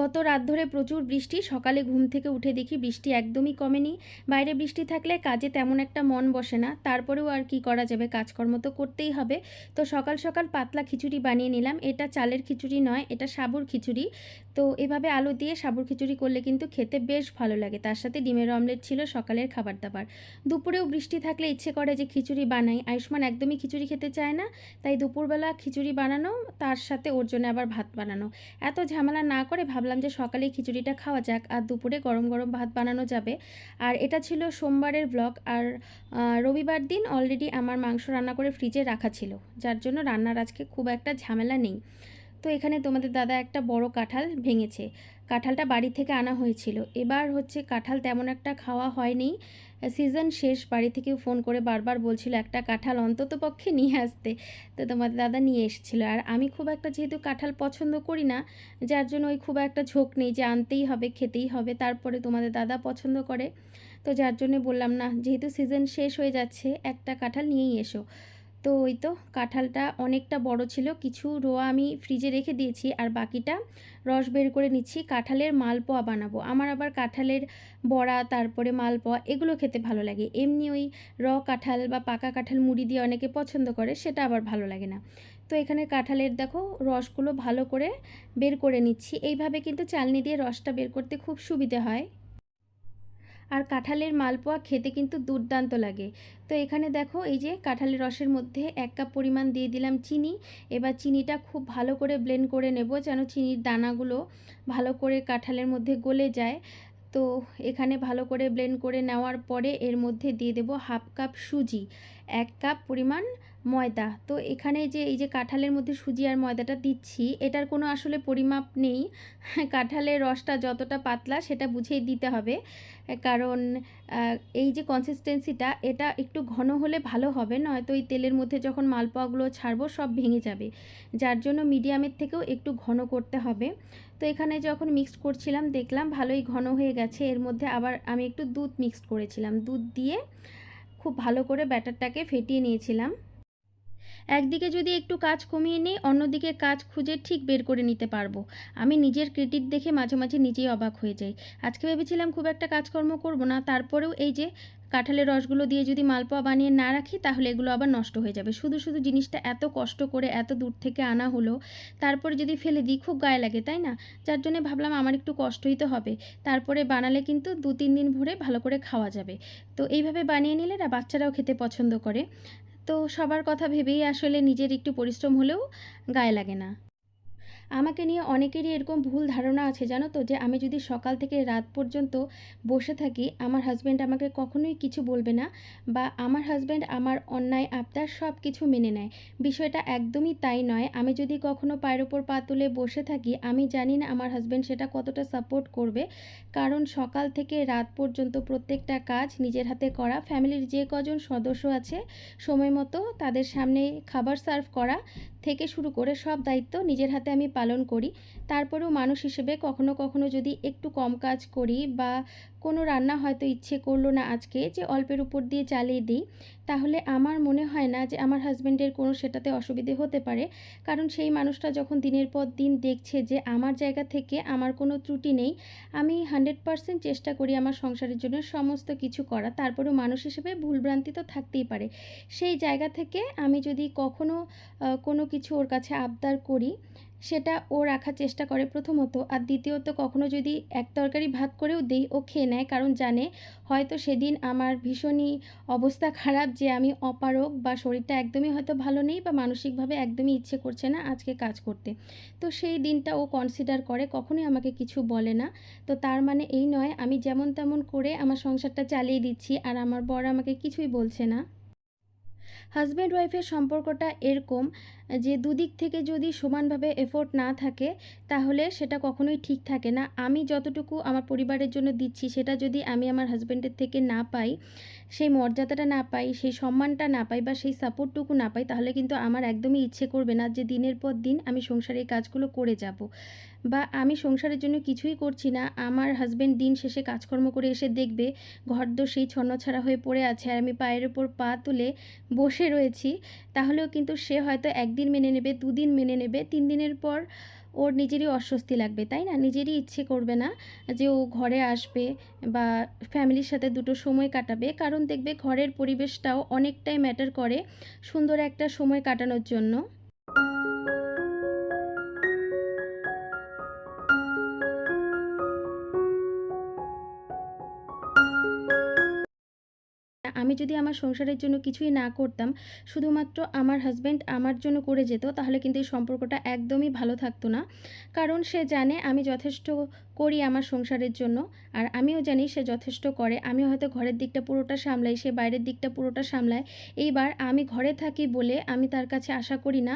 গত রাত ধরে প্রচুর বৃষ্টি, সকালে ঘুম থেকে উঠে দেখি বৃষ্টি একদমই কমেনি। বাইরে বৃষ্টি থাকলে কাজে তেমন একটা মন বসে না, তারপরেও আর কি করা যাবে, কাজকর্ম তো করতেই হবে। তো সকাল সকাল পাতলা খিচুড়ি বানিয়ে নিলাম, এটা চালের খিচুড়ি নয়, এটা সাবুর খিচুড়ি। তো এভাবে আলু দিয়ে সাবুর খিচুড়ি করলে কিন্তু খেতে বেশ ভালো লাগে, তার সাথে ডিমের অমলেট ছিল সকালের খাবার দাবার দুপুরেও বৃষ্টি থাকলে ইচ্ছে করে যে খিচুড়ি বানাই, আয়ুষ্মান একদমই খিচুড়ি খেতে চায় না, তাই দুপুরবেলা খিচুড়ি বানানো, তার সাথে ওর জন্য আবার ভাত বানানো। এত ঝামেলা না করে ভাবলাম যে সকালে খিচুড়িটা খাওয়া যাক আর দুপুরে গরম গরম ভাত বানানো যাবে। আর এটা ছিল সোমবারের ব্লগ আর রবিবার দিন অলরেডি আমার মাংস রান্না করে ফ্রিজে রাখা ছিল, যার জন্য রান্নার আজকে খুব একটা ঝামেলা নেই। তো এখানে তোমাদের দাদা একটা বড় কাঁঠাল ভেঙেছে, কাঁঠালটা বাড়ি থেকে আনা হয়েছিল। এবার হচ্ছে কাঁঠাল তেমন একটা খাওয়া হয়নি সিজন শেষ, বাড়ি থেকে ফোন করে বারবার বলছিল, একটা কাঁঠাল অন্তত পক্ষে নিয়ে আসতে। তো তোমাদের দাদা নিয়ে এসেছিল। আর আমি খুব একটা যেহেতু কাঁঠাল পছন্দ করি না, যার জন্য ওই খুব একটা ঝোঁক নেই যে আনতেই হবে, খেতেই হবে, তারপরে তোমাদের দাদা পছন্দ করে। তো যার জন্য বললাম, না, যেহেতু সিজন শেষ হয়ে যাচ্ছে, একটা কাঁঠাল নিয়েই এসো। তো ওই তো কাঁঠালটা অনেকটা বড় ছিল, কিছু রোয়া আমি ফ্রিজে রেখে দিয়েছি আর বাকিটা রস বের করে নিচ্ছি, কাঁঠালের মালপোয়া বানাবো। আমার আবার কাঁঠালের বড়া, তারপরে মালপোয়া এগুলো খেতে ভালো লাগে। এমনি ওই র কাঁঠাল বা পাকা কাঁঠাল মুড়ি দিয়ে অনেকে পছন্দ করে, সেটা আবার ভালো লাগে না। তো এখানে কাঁঠালের দেখো রসগুলো ভালো করে বের করে নিচ্ছি। এইভাবে কিন্তু চালনি দিয়ে রসটা বের করতে খুব সুবিধে হয়। আর কাঁঠালের মালপোয়া খেতে কিন্তু দুর্দান্ত লাগে। তো এখানে দেখো, এই যে কাঁঠালের রসের মধ্যে এক কাপ পরিমাণ দিয়ে দিলাম চিনি। এবার চিনিটা খুব ভালো করে ব্লেন্ড করে নেব যেন চিনির দানাগুলো ভালো করে কাঁঠালের মধ্যে গলে যায়। তো এখানে ভালো করে ব্লেন্ড করে নেওয়ার পরে এর মধ্যে দিয়ে দেব হাফ কাপ সুজি। এক কাপ পরিমাণ ময়দা। তো এখানে যে এই যে কাঁঠালের মধ্যে সুজি আর ময়দাটা দিচ্ছি, এটার কোনো আসলে পরিমাপ নেই। কাঁঠালের রসটা যতটা পাতলা সেটা বুঝেই দিতে হবে। কারণ এই যে কনসিস্টেন্সিটা এটা একটু ঘন হলে ভালো হবে, নয়তো এই তেলের মধ্যে যখন মালপোয়াগুলো ছাড়বো সব ভেঙে যাবে। যার জন্য মিডিয়ামের থেকেও একটু ঘন করতে হবে। তো এখানে যখন মিক্সড করছিলাম, দেখলাম ভালোই ঘন হয়ে গেছে। এর মধ্যে আবার আমি একটু দুধ মিক্সড করেছিলাম। দুধ দিয়ে খুব ভালো করে ব্যাটারটাকে ফেটিয়ে নিয়েছিলাম। একদিকে যদি একটু কাজ কমিয়ে নিই, অন্যদিকে কাজ খুঁজে ঠিক বের করে নিতে পারব। আমি নিজের ক্রেডিট দেখে মাঝে মাঝে নিজেই অবাক হয়ে যাই। আজকে ভেবেছিলাম খুব একটা কাজকর্ম করব না, তারপরেও এই যে কাঁঠালের রসগুলো দিয়ে যদি মালপোয়া বানিয়ে না রাখি, তাহলে এগুলো আবার নষ্ট হয়ে যাবে। শুধু শুধু জিনিসটা এত কষ্ট করে এত দূর থেকে আনা হলো, তারপরে যদি ফেলে দিই, খুব গায়ে লাগে, তাই না? যার জন্য ভাবলাম আমার একটু কষ্টই তো হবে। তারপরে বানালে কিন্তু দু, তিন দিন ভরে ভালো করে খাওয়া যাবে। তো এইভাবে বানিয়ে নিলে না বাচ্চারাও খেতে পছন্দ করে। তো সবার কথা ভেবেই আসলে নিজের একটু পরিশ্রম হলেও গায়ে লাগে না। আমাকে নিয়ে অনেকেরই এরকম ভুল ধারণা আছে, জানো তো? যে আমি যদি সকাল থেকে রাত পর্যন্ত বসে থাকি, আমার হাজব্যান্ড আমাকে কখনোই কিছু বলবে না বা আমার হাজব্যান্ড আমার অন্যায়, আবদার সব কিছু মেনে নেয়। বিষয়টা একদমই তাই নয়। আমি যদি কখনো পায়ের ওপর পা তুলে বসে থাকি, আমি জানি না আমার হাজব্যান্ড সেটা কতটা সাপোর্ট করবে। কারণ সকাল থেকে রাত পর্যন্ত প্রত্যেকটা কাজ নিজের হাতে করা ফ্যামিলির যে কজন সদস্য আছে, সময় মতো তাদের সামনে খাবার সার্ভ করা থেকে শুরু করে সব দায়িত্ব নিজের হাতে আমি পালন করি। তারপরেও মানুষ হিসেবে কখনো কখনো যদি একটু কম কাজ করি বা কোনো রান্না হয়তো ইচ্ছে করল না আজকে যে অল্পের উপর দিয়ে চালিয়ে দিই, তাহলে আমার মনে হয় না যে আমার হাজব্যান্ডের কোনো সেটাতে অসুবিধে হতে পারে। কারণ সেই মানুষটা যখন দিনের পর দিন দেখছে যে আমার জায়গা থেকে আমার কোনো ত্রুটি নেই, আমি হান্ড্রেড পারসেন্ট চেষ্টা করি আমার সংসারের জন্য সমস্ত কিছু করা। তারপরেও মানুষ হিসেবে ভুলভ্রান্তি তো থাকতেই পারে। সেই জায়গা থেকে আমি যদি কখনো কোনো কিছু ওর কাছে আবদার করি সেটা ও রাখার চেষ্টা করে প্রথমত। আর দ্বিতীয়ত, কখনো যদি এক তরকারি ভাত করেও দিই, ও খেয়ে নেয়, কারণ জানে হয়তো সেদিন আমার ভীষণই অবস্থা খারাপ যে আমি অপারক বা শরীরটা একদমই হয়তো ভালো নেই বা মানসিকভাবে একদমই ইচ্ছে করছে না আজকে কাজ করতে। তো সেই দিনটা ও কনসিডার করে, কখনোই আমাকে কিছু বলে না। তো তার মানে এই নয়, আমি যেমন তেমন করে আমার সংসারটা চালিয়ে দিচ্ছি, আর আমার বর আমাকে কিছুই বলছে না। হাজব্যান্ড ওয়াইফের সম্পর্কটা এরকম যে দুদিক থেকে যদি সমানভাবে এফোর্ট না থাকে, তাহলে সেটা কখনোই ঠিক থাকে না। আমি যতটুকু আমার পরিবারের জন্য দিচ্ছি, সেটা যদি আমি আমার হাজব্যান্ডের থেকে না পাই, সেই মর্যাদাটা না পাই, সেই সম্মানটা না পাই বা সেই সাপোর্টটুকু না পাই, তাহলে কিন্তু আমার একদমই ইচ্ছে করবে না যে দিনের পর দিন আমি সংসারে এই কাজগুলো করে যাব। বা আমি সংসারের জন্য কিছুই করছি না, আমার হাজব্যান্ড দিন শেষে কাজকর্ম করে এসে দেখবে ঘরদোর সেই ছন্নছাড়া হয়ে পড়ে আছে আর আমি পায়ের ওপর পা তুলে বসে রয়েছি। তাহলেও কিন্তু সে হয়তো একদিন মেনে নেবে, দুদিন মেনে নেবে, তিন দিনের পর ওর নিজেরই অস্বস্তি লাগবে, তাই না? নিজেরই ইচ্ছে করবে না যে ও ঘরে আসবে বা ফ্যামিলির সাথে দুটো সময় কাটাবে, কারণ দেখবে ঘরের পরিবেশটাও অনেকটাই ম্যাটার করে সুন্দর একটা সময় কাটানোর জন্য। যদি আমার সংসারের জন্য কিছুই না করতাম, শুধুমাত্র আমার হাজব্যান্ড আমার জন্য করে যেত, তাহলে কিন্তু এই সম্পর্কটা একদমই ভালো থাকতো না। কারণ সে জানে আমি যথেষ্ট করি আমার সংসারের জন্য। আর আমিও জানি সে যথেষ্ট করে। আমি হয়তো ঘরের দিকটা পুরোটা সামলাই, সে বাইরের দিকটা পুরোটা সামলায়। এইবার আমি ঘরে থাকি বলে আমি তার কাছে আশা করি না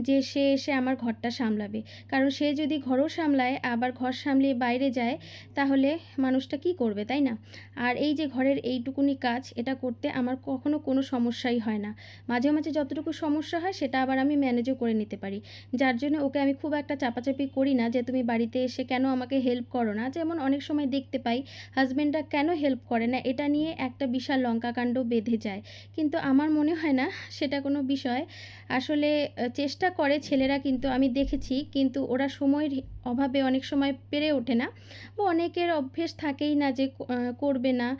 যে সে এসে আমার ঘরটা সামলাবে। কারণ সে যদি ঘরও সামলায়, আবার ঘর সামলিয়ে বাইরে যায়, তাহলে মানুষটা কি করবে, তাই না? আর এই যে ঘরের এইটুকুনি কাজ, এটা করতে আমার কখনো কোনো সমস্যাই হয় না। মাঝে মাঝে যতটুকু সমস্যা হয়, সেটা আবার আমি ম্যানেজও করে নিতে পারি। যার জন্য ওকে আমি খুব একটা চাপাচাপি করি না যে, তুমি বাড়িতে এসে কেন আমাকে হেল্প করো না। যেমন অনেক সময় দেখতে পাই হাজব্যান্ডরা কেন হেল্প করে না? এটা নিয়ে একটা বিশাল লঙ্কাকাণ্ড বেঁধে যায়। কিন্তু আমার মনে হয় না, সেটা কোনো বিষয়। আসলে চেষ্টা করে ছেলেরা কিন্তু আমি দেখেছি, কিন্তু ওরা সময়ের অভাবে অনেক সময় পেরে ওঠে না। বা অনেকের অভ্যেস থাকেই না যে করবে না,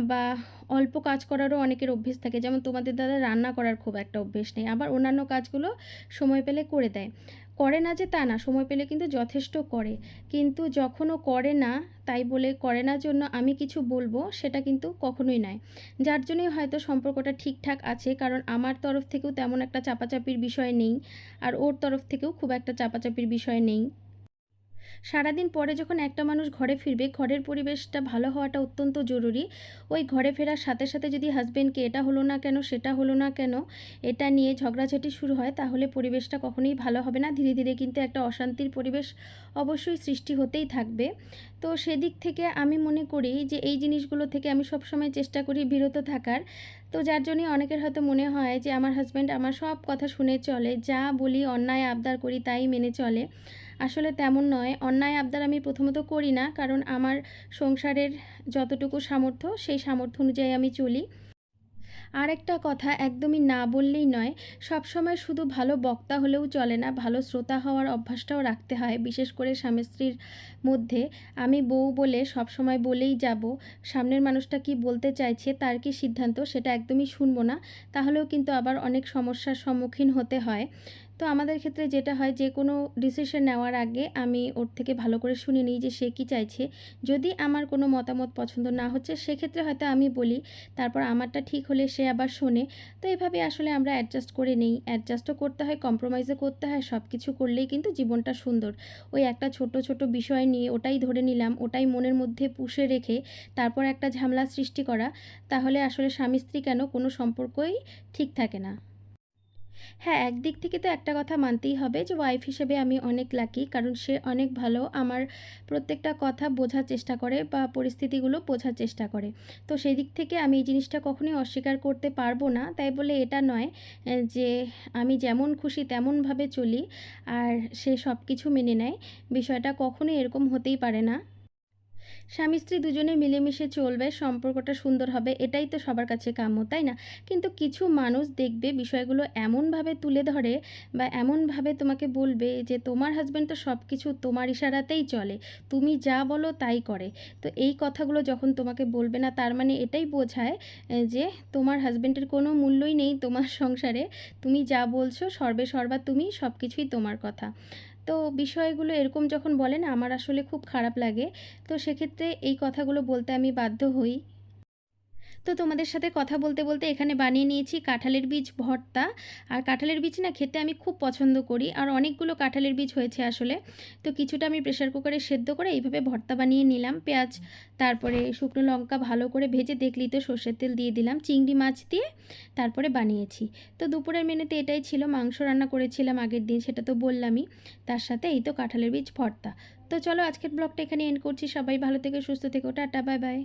বা অল্প কাজ করারও অনেকের অভ্যেস থাকে। যেমন তোমাদের দাদা রান্না করার খুব একটা অভ্যেস নেই। আবার অন্যান্য কাজগুলো সময় পেলে করে দেয়। করে না যে তা না, সময় পেলে কিন্তু যথেষ্ট করে। কিন্তু যখনও করে না, তাই বলে করে না জন্য আমি কিছু বলব, সেটা কিন্তু কখনোই নয়। যার জন্যই হয়তো সম্পর্কটা ঠিকঠাক আছে, কারণ আমার তরফ থেকেও তেমন একটা চাপাচাপির বিষয় নেই, আর ওর তরফ থেকেও খুব একটা চাপাচাপির বিষয় নেই। সারাদিন পরে যখন একটা মানুষ ঘরে ফিরবে, ঘরের পরিবেশটা ভালো হওয়াটা অত্যন্ত জরুরি। ওই ঘরে ফেরার সাথে সাথে যদি হাজব্যান্ডকে এটা হলো না কেন, সেটা হলো না কেন, এটা নিয়ে ঝগড়াঝাটি শুরু হয়, তাহলে পরিবেশটা কখনোই ভালো হবে না। ধীরে ধীরে কিন্তু একটা অশান্তির পরিবেশ অবশ্যই সৃষ্টি হতেই থাকবে। তো সেদিক থেকে আমি মনে করি যে, এই জিনিসগুলো থেকে আমি সবসময় চেষ্টা করি বিরত থাকার। তো যার জন্যে অনেকের হয়তো মনে হয় যে, আমার হাজব্যান্ড আমার সব কথা শুনে চলে, যা বলি অন্যায় আবদার করি তাই মেনে চলে। আসলে তেমন নয়। অন্যায় আবদার আমি প্রথমত করি না, কারণ আমার সংসারের যতটুকু সামর্থ্য, সেই সামর্থ্য অনুযায়ী আমি চলি। আর একটা কথা, একদমই না বললেই নয়, সবসময় শুধু ভালো বক্তা হলেও চলে না, ভালো শ্রোতা হওয়ার অভ্যাসটাও রাখতে হয়। বিশেষ করে স্বামী স্ত্রীর মধ্যে আমি বউ বলে সবসময় বলেই যাব, সামনের মানুষটা কি বলতে চাইছে, তার কি সিদ্ধান্ত, সেটা একদমই শুনব না। তাহলেও কিন্তু আবার অনেক সমস্যার সম্মুখীন হতে হয়। তো আমাদের ক্ষেত্রে যেটা হয় যে কোনো ডিসিশন নেওয়ার আগে আমি ওর থেকে ভালো করে শুনে নিই যে সে কী চাইছে। যদি আমার কোনো মতামত পছন্দ না হচ্ছে, সেক্ষেত্রে হয়তো আমি বলি, তারপর আমারটা ঠিক হলে সে আবার শোনে। তো এভাবে আসলে আমরা অ্যাডজাস্ট করে নিই। অ্যাডজাস্টও করতে হয় কম্প্রোমাইজও করতে হয় সব কিছু করলেই কিন্তু জীবনটা সুন্দর। ওই একটা ছোট ছোট বিষয় নিয়ে ওটাই ধরে নিলাম, ওটাই মনের মধ্যে পুষে রেখে তারপর একটা ঝামেলা সৃষ্টি করা, তাহলে আসলে স্বামী স্ত্রী কেন কোনো সম্পর্কই ঠিক থাকে না। হ্যাঁ একদিক থেকে তো একটা কথা মানতেই হবে যে ওয়াইফ হিসেবে আমি অনেক লাকি কারণ সে অনেক ভালো আমার প্রত্যেকটা কথা বোঝার চেষ্টা করে বা পরিস্থিতিগুলো বোঝার চেষ্টা করে। তো সেই দিক থেকে আমি এই জিনিসটা কখনোই অস্বীকার করতে পারব না। তাই বলে এটা নয় যে আমি যেমন খুশি তেমনভাবে চলি আর সে সব কিছু মেনে নেয়। বিষয়টা কখনোই এরকম হতেই পারে না। স্বামী স্ত্রী দুজনে মিলেমিশে চলবে, সম্পর্কটা সুন্দর হবে, এটাই তো সবার কাছে কাম্য, তাই না? কিন্তু কিছু মানুষ দেখবে বিষয়গুলো এমনভাবে তুলে ধরে বা এমনভাবে তোমাকে বলবে যে তোমার হাজব্যান্ড তো সব কিছু তোমার ইশারাতেই চলে, তুমি যা বলো তাই করে। তো এই কথাগুলো যখন তোমাকে বলবে না, তার মানে এটাই বোঝায় যে তোমার হাজব্যান্ডের কোনো মূল্যই নেই তোমার সংসারে, তুমি যা বলছো সর্বে সর্বা তুমি সব কিছুই তোমার কথা। তো বিষয়গুলো এরকম যখন বলে না, আমার আসলে খুব খারাপ লাগে। তো সেক্ষেত্রে এই কথাগুলো বলতে আমি বাধ্য হই। তো তোমাদের সাথে কথা বলতে বলতে এখানে বানিয়ে নিয়েছি কাঁঠালের বীজ ভর্তা। আর কাঁঠালের বীজ না খেতে আমি খুব পছন্দ করি। আর অনেকগুলো কাঁঠালের বীজ হয়েছে আসলে। তো কিছুটা আমি প্রেশার কুকারে সেদ্ধ করে এইভাবে ভর্তা বানিয়ে নিলাম। পেঁয়াজ, তারপরে শুকনো লঙ্কা ভালো করে ভেজে দেখলি তো সর্ষের তেল দিয়ে দিলাম। চিংড়ি মাছ দিয়ে তারপরে বানিয়েছি। তো দুপুরের মেনুতে এটাই ছিল। মাংস রান্না করেছিলাম আগের দিন, সেটা তো বললামই। তার সাথে এই তো কাঁঠালের বীজ ভর্তা। তো চলো আজকের ব্লগটা এখানে এন্ড করছি। সবাই ভালো থেকে, সুস্থ থেকো। Tata, bye bye.